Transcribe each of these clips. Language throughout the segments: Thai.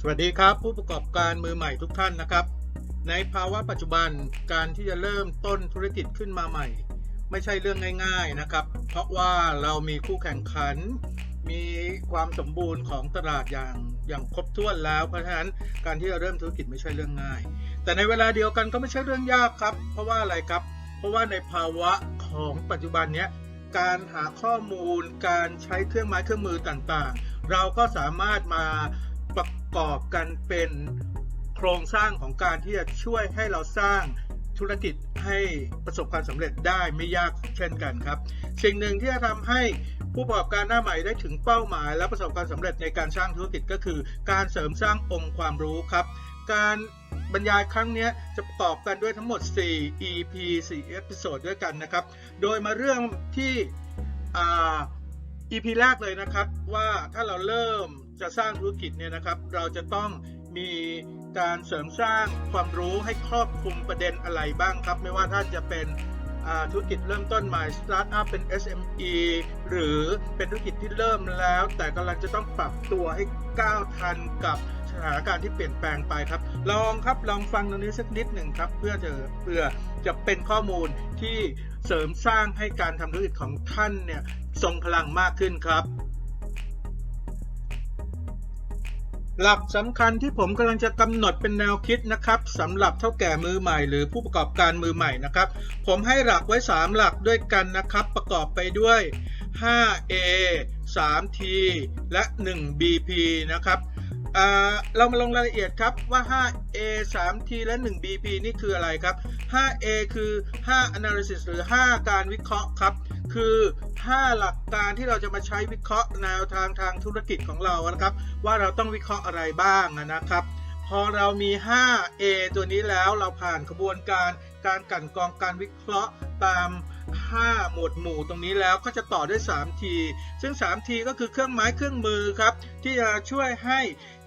สวัสดีครับ ผู้ประกอบการมือใหม่ทุกท่านนะครับ ในภาวะปัจจุบันการที่จะเริ่มต้นธุรกิจขึ้นมาใหม่ ไม่ใช่เรื่องง่าย ๆนะครับ เพราะว่าเรามีคู่แข่งขัน มีความสมบูรณ์ของตลาดอย่างอย่างครบถ้วนแล้ว เพราะฉะนั้นการที่จะเริ่มธุรกิจไม่ใช่เรื่องง่าย แต่ในเวลาเดียวกันก็ไม่ใช่เรื่องยากครับ เพราะว่าอะไรครับ เพราะว่าในภาวะของปัจจุบันเนี้ยการหาข้อมูล การใช้เครื่องไม้เครื่องมือต่างๆ เราก็สามารถมา กอบกันเป็นโครงสร้างของการที่จะช่วยให้เราสร้างธุรกิจให้ประสบความสำเร็จได้ไม่ยากเช่นกันครับ สิ่งหนึ่งที่จะทำให้ผู้ประกอบการหน้าใหม่ได้ถึงเป้าหมาย และประสบความสำเร็จในการสร้างธุรกิจก็คือ การเสริมสร้างองค์ความรู้ครับ การบรรยายครั้งนี้จะประกอบกันด้วยทั้งหมด 4 EP 4เอพิโซดด้วยกันนะครับ โดยมาเรื่องที่ EP แรกเลยนะครับว่าถ้าเราเริ่ม จะสร้างธุรกิจเนี่ยนะครับ เราจะต้องมีการเสริมสร้างความรู้ให้ครอบคลุมประเด็นอะไรบ้างครับ ไม่ว่าท่านจะเป็นธุรกิจเริ่มต้นใหม่สตาร์ทอัพเป็น SME หรือเป็นธุรกิจที่เริ่มแล้ว แต่กำลังจะต้องปรับตัวให้ก้าวทันกับสถานการณ์ที่เปลี่ยนแปลงไปครับ ลองครับลองฟังตรงนี้สักนิดหนึ่งครับ เพื่อจะเพื่อจะเป็นข้อมูลที่เสริมสร้างให้การทำธุรกิจของท่านเนี่ยทรงพลังมากขึ้นครับ หลักสำคัญที่ผมกำลังจะกำหนดเป็นแนวคิดนะครับสำหรับเท่าแก่มือใหม่ หรือผู้ประกอบการมือใหม่นะครับ ผมให้หลักไว้ 3 หลักด้วยกันนะครับ ประกอบไปด้วย 5A 3T และ 1BP นะครับเรามาลงรายละเอียดครับว่า 5A 3T และ 1BP นี่คืออะไรครับ 5A คือ 5 analysis หรือ 5 การวิเคราะห์ครับ คือ 5 หลักการที่เราจะมาใช้วิเคราะห์แนวทางทางธุรกิจของเรานะครับ ว่าเราต้องวิเคราะห์อะไรบ้างนะครับ พอเรามี 5A ตัวนี้แล้วเราผ่านกระบวนการการกลั่นกรองการวิเคราะห์ตาม 5 หมวดหมู่ตรงนี้แล้วก็จะต่อด้วย 3T ซึ่ง 3T ก็คือเครื่องไม้เครื่องมือครับ ที่จะช่วยให้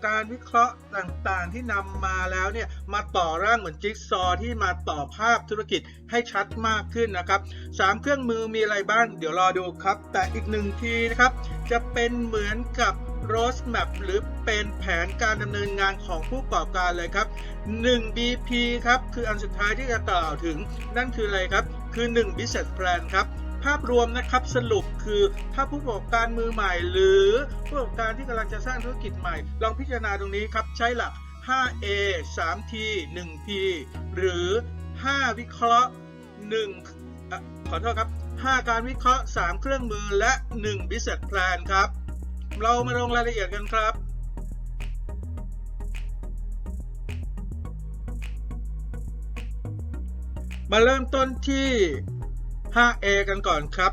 การวิเคราะห์ต่างๆ ที่นำมาแล้วเนี่ยมาต่อร่างเหมือนจิ๊กซอว์ที่มาต่อภาพธุรกิจให้ชัดมากขึ้นนะครับ 3 เครื่องมือมีอะไรบ้าง เดี๋ยวรอดูครับ แต่อีกหนึ่งทีนะครับจะเป็นเหมือนกับ road map หรือเป็นแผนการดำเนินงานของผู้ประกอบการเลยครับ 1 BP ครับ คืออันสุดท้ายที่จะกล่าวถึง นั่นคืออะไรครับ คือ 1 business plan ครับ ภาพรวมนะครับสรุปคือถ้าผู้ประกอบการมือใหม่ หรือผู้ประกอบการที่กำลังจะสร้างธุรกิจใหม่ ลองพิจารณาตรงนี้ครับ ใช้หลัก 5A 3T 1P หรือ 5 วิเคราะห์1อขอโทษครับ 5 การวิเคราะห์ 3 เครื่องมือและ 1 business plan ครับ เรามาลงรายละเอียดกันครับ มาเริ่มต้นที่ 5A กันก่อนครับ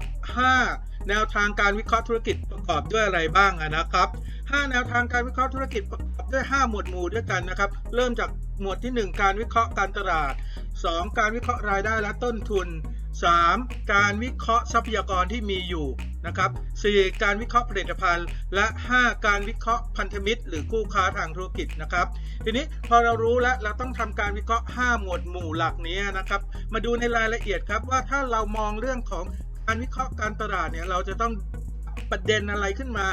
5 แนวทางการวิเคราะห์ธุรกิจประกอบด้วยอะไรบ้างอะนะครับ 5 แนวทางการวิเคราะห์ธุรกิจประกอบด้วย 5 หมวดหมู่ด้วยกันนะครับ เริ่มจากหมวดที่ 1 การวิเคราะห์การตลาด 2 การวิเคราะห์รายได้และต้นทุน 3. การวิเคราะห์ทรัพยากรที่มีอยู่นะครับ 4. การวิเคราะห์ผลิตภัณฑ์ และ 5. การวิเคราะห์พันธมิตร หรือคู่ค้าทางธุรกิจนะครับ ทีนี้พอเรารู้แล้วเราต้องทำการวิเคราะห์ 5 หมวดหมู่หลักนี้นะครับ มาดูในรายละเอียดครับว่าถ้าเรามองเรื่องของการวิเคราะห์การตลาดเนี่ยเราจะต้องประเด็นอะไรขึ้นมา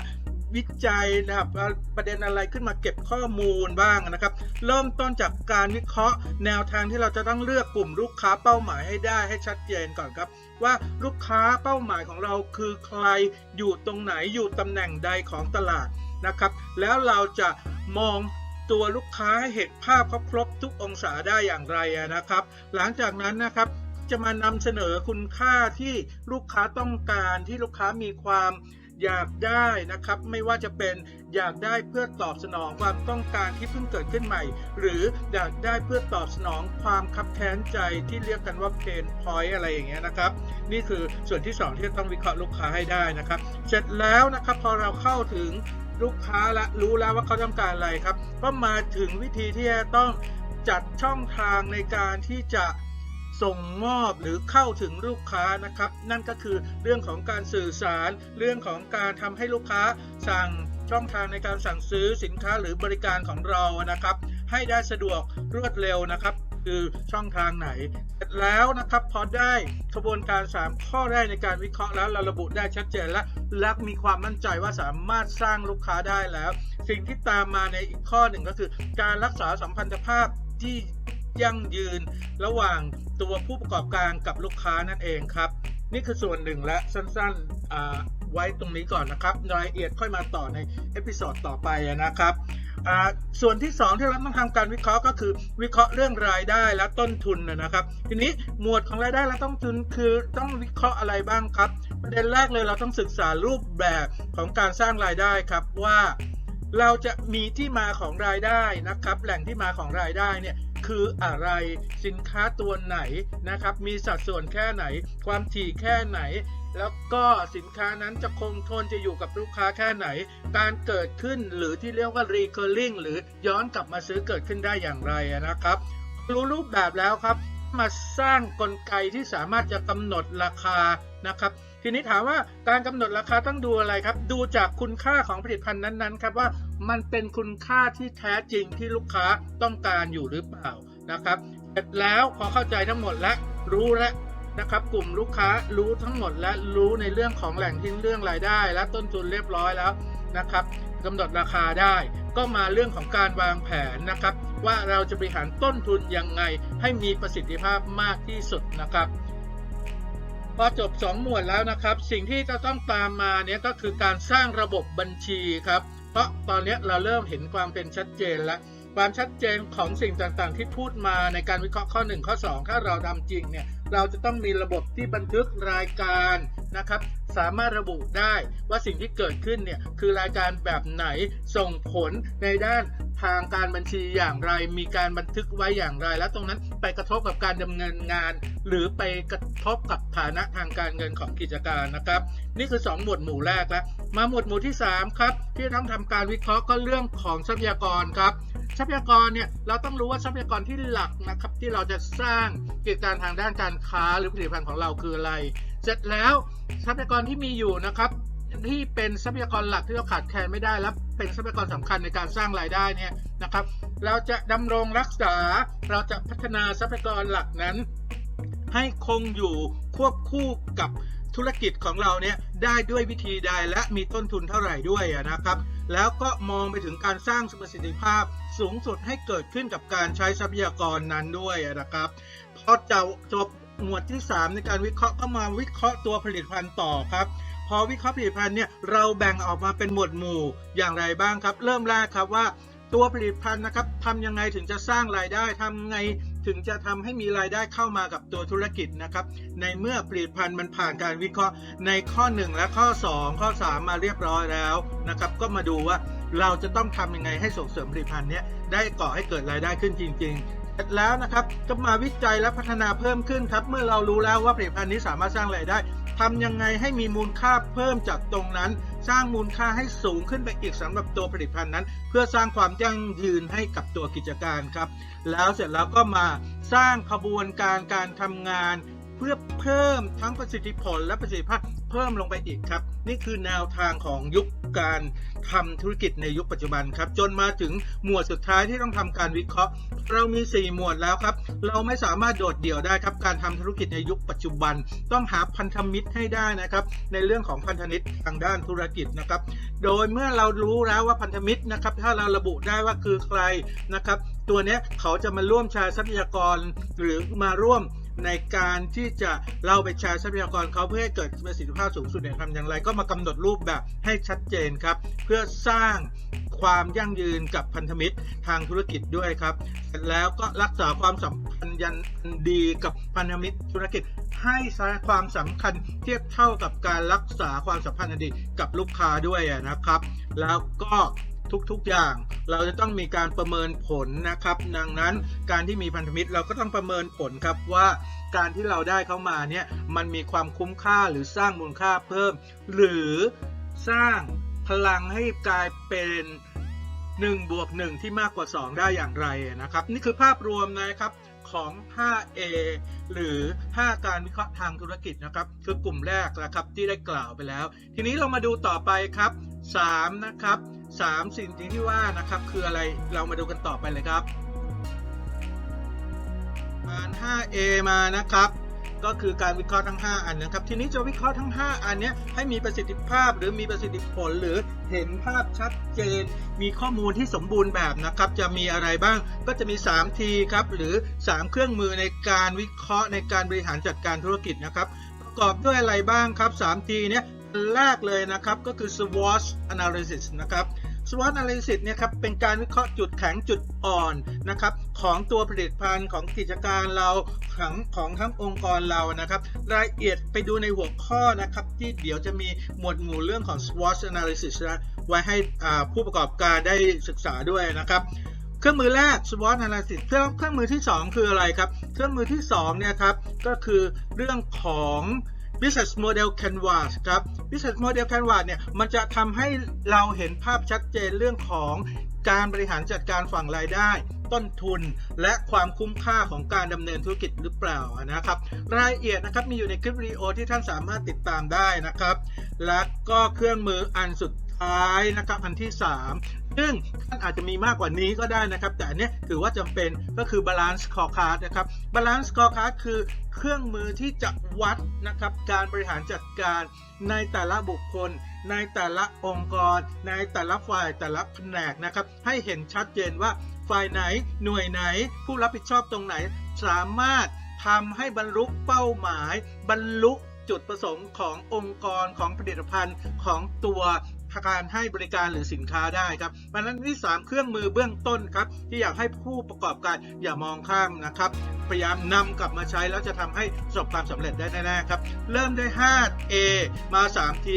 วิจัยนะครับประเด็นอะไรขึ้นมาเก็บข้อมูลบ้างนะครับ เริ่มต้นจากการวิเคราะห์ แนวทางที่เราจะต้องเลือกกลุ่มลูกค้าเป้าหมายให้ได้ให้ชัดเจนก่อนครับ ว่าลูกค้าเป้าหมายของเราคือใครอยู่ตรงไหนอยู่ตำแหน่งใดของตลาดนะครับ แล้วเราจะมองตัวลูกค้าให้เห็นภาพครบครบทุกองศาได้อย่างไรนะครับ หลังจากนั้นนะครับจะมานำเสนอคุณค่าที่ลูกค้าต้องการที่ลูกค้ามีความ อยากได้นะครับ ไม่ว่าจะเป็นอยากได้เพื่อตอบสนองความต้องการที่เพิ่งเกิดขึ้นใหม่ หรืออยากได้เพื่อตอบสนองความคับแค้นใจที่เรียกกันว่า pain point อะไรอย่างเงี้ยนะครับ นี่คือส่วนที่ 2 ที่ต้องวิเคราะห์ลูกค้าให้ได้นะครับ เสร็จแล้วนะครับพอเราเข้าถึงลูกค้าและรู้แล้วว่าเขาต้องการอะไรครับ ก็มาถึงวิธีที่จะต้องจัดช่องทางในการที่จะ ส่งมอบหรือเข้าถึงลูกค้านะครับ นั่นก็คือเรื่องของการสื่อสาร เรื่องของการทำให้ลูกค้าสั่งช่องทางในการสั่งซื้อสินค้าหรือบริการของเรานะครับ ให้ได้สะดวกรวดเร็วนะครับ คือช่องทางไหนเสร็จแล้วนะครับพอได้กระบวนการ 3 ข้อแรกในการวิเคราะห์แล้วเราระบุได้ชัดเจนและและมีความมั่นใจว่าสามารถสร้างลูกค้าได้แล้ว สิ่งที่ตามมาในอีกข้อหนึ่งก็คือ การรักษาสัมพันธภาพที่ ยั่งยืน ระหว่างตัวผู้ประกอบการกับลูกค้านั่นเองครับ นี่คือส่วนหนึ่งและสั้นๆไว้ตรงนี้ก่อนนะครับรายละเอียดค่อยมาต่อในเอพิโซดต่อไปนะครับส่วนที่ 2 ที่เราต้องทำการวิเคราะห์ก็คือ วิเคราะห์เรื่องรายได้และต้นทุนนะครับ ทีนี้หมวดของรายได้และต้นทุนคือต้องวิเคราะห์อะไรบ้างครับ ประเด็นแรกเลยเราต้องศึกษารูปแบบของการสร้างรายได้ครับว่าเราจะมีที่มาของรายได้นะครับ แหล่งที่มาของรายได้เนี่ย คืออะไร สินค้าตัวไหนนะครับ มีสัดส่วนแค่ไหน ความถี่แค่ไหน แล้วก็สินค้านั้นจะคงทนจะอยู่กับลูกค้าแค่ไหน การเกิดขึ้นหรือที่เรียกว่า recurring หรือย้อนกลับมาซื้อเกิดขึ้นได้อย่างไรนะครับ รู้รูปแบบแล้วครับ มาสร้างกลไกที่สามารถจะกำหนดราคานะครับ ทีนี้ถามว่าการกำหนดราคาต้องดูอะไรครับ ดูจากคุณค่าของผลิตภัณฑ์นั้นๆครับว่ามันเป็นคุณค่าที่แท้จริงที่ลูกค้าต้องการอยู่หรือเปล่านะครับเสร็จแล้วพอเข้าใจทั้งหมดและรู้แล้วนะครับกลุ่มลูกค้ารู้ทั้งหมดและรู้ในเรื่องของแหล่งที่เรื่องรายได้ และต้นทุนเรียบร้อยแล้วนะครับกำหนดราคาได้ก็มาเรื่องของการวางแผนนะครับ ว่าเราจะบริหารต้นทุนยังไงให้มีประสิทธิภาพมากที่สุดนะครับ พอจบ 2 หมวดแล้วนะครับ สิ่งที่จะต้องตามมาเนี่ยก็คือการสร้างระบบบัญชีครับ เพราะตอนนี้เราเริ่มเห็นความเป็นชัดเจนแล้ว ความชัดเจนของสิ่งต่างๆ ที่พูดมาในการวิเคราะห์ข้อ 1 ข้อ 2 ถ้าเราทำจริงเนี่ย เราจะต้องมีระบบที่บันทึกรายการนะครับ สามารถระบุได้ว่าสิ่งที่เกิดขึ้นเนี่ยคือรายการแบบไหนส่งผลในด้านทางการบัญชีอย่างไร มีการบันทึกไว้อย่างไร และตรงนั้นไปกระทบกับการดำเนินงาน หรือไปกระทบกับฐานะทางการเงินของกิจการนะครับ นี่คือ 2 หมวดหมู่แรกแล้วมาหมวดหมู่ที่ 3 ครับ ที่ต้องทำการวิเคราะห์ก็เรื่องของทรัพยากรครับ ทรัพยากรเนี่ยเราต้องรู้ว่าทรัพยากรที่หลักนะครับ ที่เราจะสร้างกิจการทางด้านการค้าหรือผลิตภัณฑ์ของเราคืออะไร เสร็จแล้วทรัพยากรที่มีอยู่นะครับ ที่เป็นทรัพยากรหลักที่เราขาดแคลนไม่ได้และเป็นทรัพยากรสำคัญในการสร้างรายได้เนี่ยนะครับ เราจะดำรงรักษาเราจะพัฒนาทรัพยากรหลักนั้น ให้คงอยู่ควบคู่กับธุรกิจของเราเนี่ยได้ด้วยวิธีใดและมีต้นทุนเท่าไหร่ด้วยอะนะครับ แล้วก็มองไปถึงการสร้างประสิทธิภาพ สูงสุดให้เกิดขึ้นกับการใช้ทรัพยากรนั้นด้วยนะครับ พอจะจบหมวดที่ 3 ในการวิเคราะห์ก็มาวิเคราะห์ตัวผลิตภัณฑ์ต่อครับพอวิเคราะห์ผลิตภัณฑ์เนี่ยเราแบ่งออกมาเป็นหมวดหมู่อย่างไรบ้างครับ เริ่มแรกครับว่าตัวผลิตภัณฑ์นะครับทำยังไงถึงจะสร้างรายได้ทำไงถึงจะทำให้มีรายได้เข้ามากับตัวธุรกิจนะครับ ในเมื่อผลิตภัณฑ์มันผ่านการวิเคราะห์ในข้อ 1 และข้อ 2 ข้อ 3 มาเรียบร้อยแล้วนะครับ ก็มาดูว่า เราจะต้องทำยังไงให้ส่งเสริมผลิตภัณฑ์นี้ได้ก่อให้เกิดรายได้ขึ้นจริง ๆเสร็จแล้วนะครับก็มาวิจัยและพัฒนาเพิ่มขึ้นครับ เมื่อเรารู้แล้วว่าผลิตภัณฑ์นี้สามารถสร้างรายได้ทำยังไงให้มีมูลค่าเพิ่มจากตรงนั้น สร้างมูลค่าให้สูงขึ้นไปอีกสำหรับตัวผลิตภัณฑ์นั้น เพื่อสร้างความยั่งยืนให้กับตัวกิจการครับ แล้วเสร็จแล้วก็มาสร้างขบวนการการทำงาน เพื่อเพิ่มทั้งประสิทธิผลและประสิทธิภาพเพิ่มลงไปอีกครับ นี่คือแนวทางของยุคการทำธุรกิจในยุคปัจจุบันครับ จนมาถึงหมวดสุดท้ายที่ต้องทำการวิเคราะห์ เรามี 4 หมวดแล้วครับ เราไม่สามารถโดดเดี่ยวได้ครับ การทำธุรกิจในยุคปัจจุบัน ต้องหาพันธมิตรให้ได้นะครับ ในเรื่องของพันธมิตรทางด้านธุรกิจนะครับ โดยเมื่อเรารู้แล้วว่าพันธมิตรนะครับ ถ้าเราระบุได้ว่าคือใครนะครับ ตัวนี้เขาจะมาร่วมชร์ทรัพยากรหรือมาร่วม ในการที่จะเราไปแชร์ทรัพยากรเขาเพื่อให้เกิดประสิทธิภาพสูงสุดเนี่ยทำอย่างไร ก็มากำหนดรูปแบบให้ชัดเจนครับ เพื่อสร้างความยั่งยืนกับพันธมิตรทางธุรกิจด้วยครับเสร็จแล้วก็รักษาความสัมพันธ์ยันดีกับพันธมิตรธุรกิจให้ความสำคัญเทียบเท่ากับการรักษาความสัมพันธ์อันดีกับลูกค้าด้วยนะครับ แล้วก็ ทุกๆอย่าง เราจะต้องมีการประเมินผลนะครับ ดังนั้นการที่มีพันธมิตรเราก็ต้องประเมินผลครับว่าการที่เราได้เข้ามาเนี่ยมันมีความคุ้มค่าหรือสร้างมูลค่าเพิ่ม หรือสร้างพลังให้กลายเป็น1บวก1ที่มากกว่า 2 ได้อย่างไรนะครับ นี่คือภาพรวมนะครับของ 5A หรือ 5 การวิเคราะห์ทางธุรกิจนะครับ คือกลุ่มแรกนะครับที่ได้กล่าวไปแล้ว ทีนี้เรามาดูต่อไปครับ 3 นะครับ 3 สิ่งที่ว่านะครับคืออะไรเรามาดูกันต่อไปเลยครับการ 5A มานะครับ ก็คือการวิเคราะห์ทั้ง 5 อันนะครับ ทีนี้จะวิเคราะห์ทั้ง 5 อันนี้ให้มีประสิทธิภาพหรือมีประสิทธิผลหรือเห็นภาพชัดเจน มีข้อมูลที่สมบูรณ์แบบนะครับ จะมีอะไรบ้างก็จะมี 3T ครับหรือ 3 เครื่องมือในการวิเคราะห์ในการบริหารจัดการธุรกิจนะครับประกอบด้วยอะไรบ้างครับ 3T เนี้ย แรกเลยนะครับก็คือ SWOT analysis นะครับ SWOT analysis เนี่ยครับเป็นการวิเคราะห์จุดแข็งจุดอ่อนนะครับของตัวผลิตภัณฑ์ของกิจการเราของของทั้งองค์กรเรานะครับ รายละเอียดไปดูในหัวข้อนะครับที่เดี๋ยวจะมีหมวดหมู่เรื่องของ SWOT analysis นะไว้ให้ผู้ประกอบการได้ศึกษาด้วยนะครับเครื่องมือแรก SWOT analysis เครื่องเครื่องมือที่ 2 คืออะไรครับ เครื่องมือที่2เนี่ยครับก็คือเรื่องของ business model canvas ครับ business model canvas เนี่ยมันจะทำให้เราเห็นภาพชัดเจนเรื่องของการบริหารจัดการฝั่งรายได้ ต้นทุนและความคุ้มค่าของการดำเนินธุรกิจหรือเปล่านะครับ รายละเอียดนะครับมีอยู่ในคลิปวิดีโอที่ท่านสามารถติดตามได้นะครับ และก็เครื่องมืออันสุดท้ายนะครับอันที่ 3 ซึ่งท่านอาจจะมีมากกว่านี้ก็ได้นะครับ แต่อันนี้ถือว่าจำเป็นก็คือ balance scorecard นะครับ balance scorecard คือเครื่องมือที่จะวัดนะครับการบริหารจัดการในแต่ละบุคคล ในแต่ละองค์กร ในแต่ละฝ่ายแต่ละแผนกนะครับ ให้เห็นชัดเจนว่าฝ่ายไหนหน่วยไหน ผู้รับผิดชอบตรงไหน สามารถทำให้บรรลุเป้าหมาย บรรลุจุดประสงค์ขององค์กรของผลิตภัณฑ์ของตัว การให้บริการหรือสินค้าได้ครับเพรานั้นที่ 3 เครื่องมือเบื้องต้นครับที่อยากให้ผู้ประกอบการอย่ามองข้ามนะครับพยายามนำกลับมาใช้แล้วจะทำให้ประสบความสำเร็จได้แน่ๆครับ เริ่มด้วย 5A มา 3T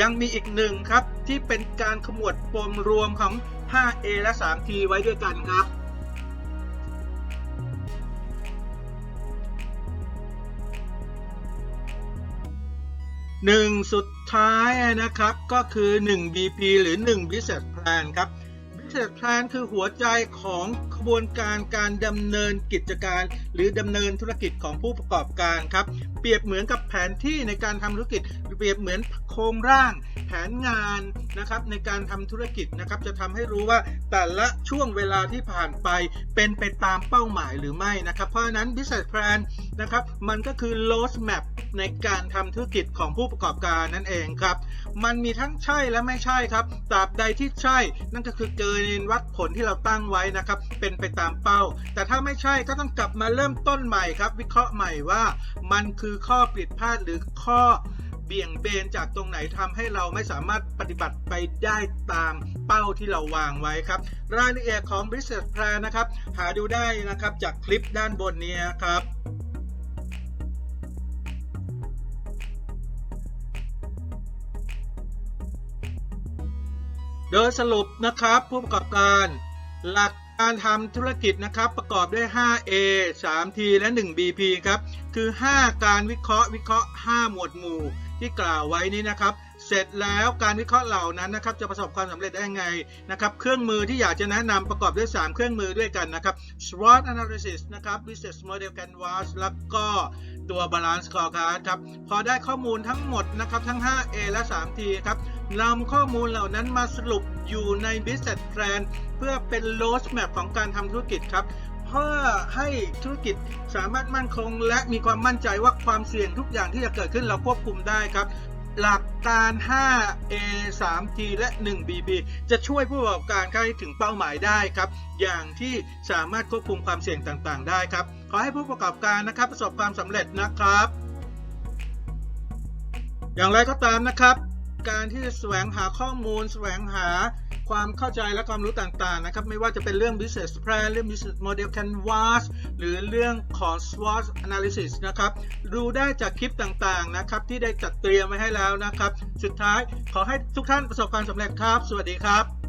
ยังมีอีกหนึ่งครับที่เป็นการขมวดปมรวมของ 5A และ 3T ไว้ด้วยกันครับ หนึ่งสุดท้ายนะครับก็คือ 1 BP หรือ 1 Business Plan ครับ Business Plan คือหัวใจของขบวนการการดำเนินกิจการ หรือดำเนินธุรกิจของผู้ประกอบการครับ เปรียบเหมือนกับแผนที่ในการทำธุรกิจเปรียบเหมือนโครงร่าง แผนงานนะครับในการทำธุรกิจนะครับจะทำให้รู้ว่าแต่ละช่วงเวลาที่ผ่านไปเป็นไปตามเป้าหมายหรือไม่นะครับ เพราะฉะนั้น Business Plan นะครับมันก็คือ road map ในการทำธุรกิจของผู้ประกอบการนั่นเองครับ มันมีทั้งใช่และไม่ใช่ครับตราบใดที่ใช่นั่นก็คือเกินวัดผลที่เราตั้งไว้นะครับ เป็นไปตามเป้า แต่ถ้าไม่ใช่ก็ต้องกลับมาเริ่มต้นใหม่ครับ วิเคราะห์ใหม่ว่ามันคือข้อผิดพลาดหรือข้อเบี่ยงเบนจากตรงไหนทำให้เราไม่สามารถปฏิบัติไปได้ตามเป้าที่เราวางไว้ครับ รายละเอียดของ Business Plan นะครับ หาดูได้นะครับจากคลิปด้านบนนี้ครับ โดยสรุปนะครับผู้ประกอบการหลักการทำธุรกิจนะครับประกอบด้วย 5A 3T และ 1 BP ครับ คือ 5 การวิเคราะห์วิเคราะห์ 5 หมวดหมู่ ที่กล่าวไว้นี้นะครับ เสร็จแล้วการวิเคราะห์เหล่านั้นนะครับ จะประสบความสำเร็จได้ไงนะครับ เครื่องมือที่อยากจะแนะนำประกอบด้วย 3 เครื่องมือด้วยกันนะครับ SWOT analysis นะครับ business model canvas แล้วก็ตัว balance scorecard ครับ พอได้ข้อมูลทั้งหมดนะครับทั้ง 5A และ 3T ครับ นำข้อมูลเหล่านั้นมาสรุปอยู่ใน business plan เพื่อเป็น road map ของการทำธุรกิจครับ เพื่อให้ธุรกิจสามารถมั่นคง และมีความมั่นใจว่าความเสี่ยงทุกอย่างที่จะเกิดขึ้นเราควบคุมได้ครับ หลักการ 5A 3T และ 1 BP จะช่วยผู้ประกอบการเข้าถึงเป้าหมายได้ครับ อย่างที่สามารถควบคุมความเสี่ยงต่างๆ ได้ครับ ขอให้ผู้ประกอบการนะครับประสบความสำเร็จนะครับ อย่างไรก็ตามนะครับ การที่จะแสวงหาข้อมูล แสวงหาความเข้าใจและความรู้ต่างๆนะครับ ไม่ว่าจะเป็นเรื่อง business plan เรื่อง business model canvas หรือเรื่องของ SWOT analysis นะครับ ดูได้จากคลิปต่างๆนะครับ ที่ได้จัดเตรียมไว้ให้แล้วนะครับ สุดท้ายขอให้ทุกท่านประสบความสำเร็จครับ สวัสดีครับ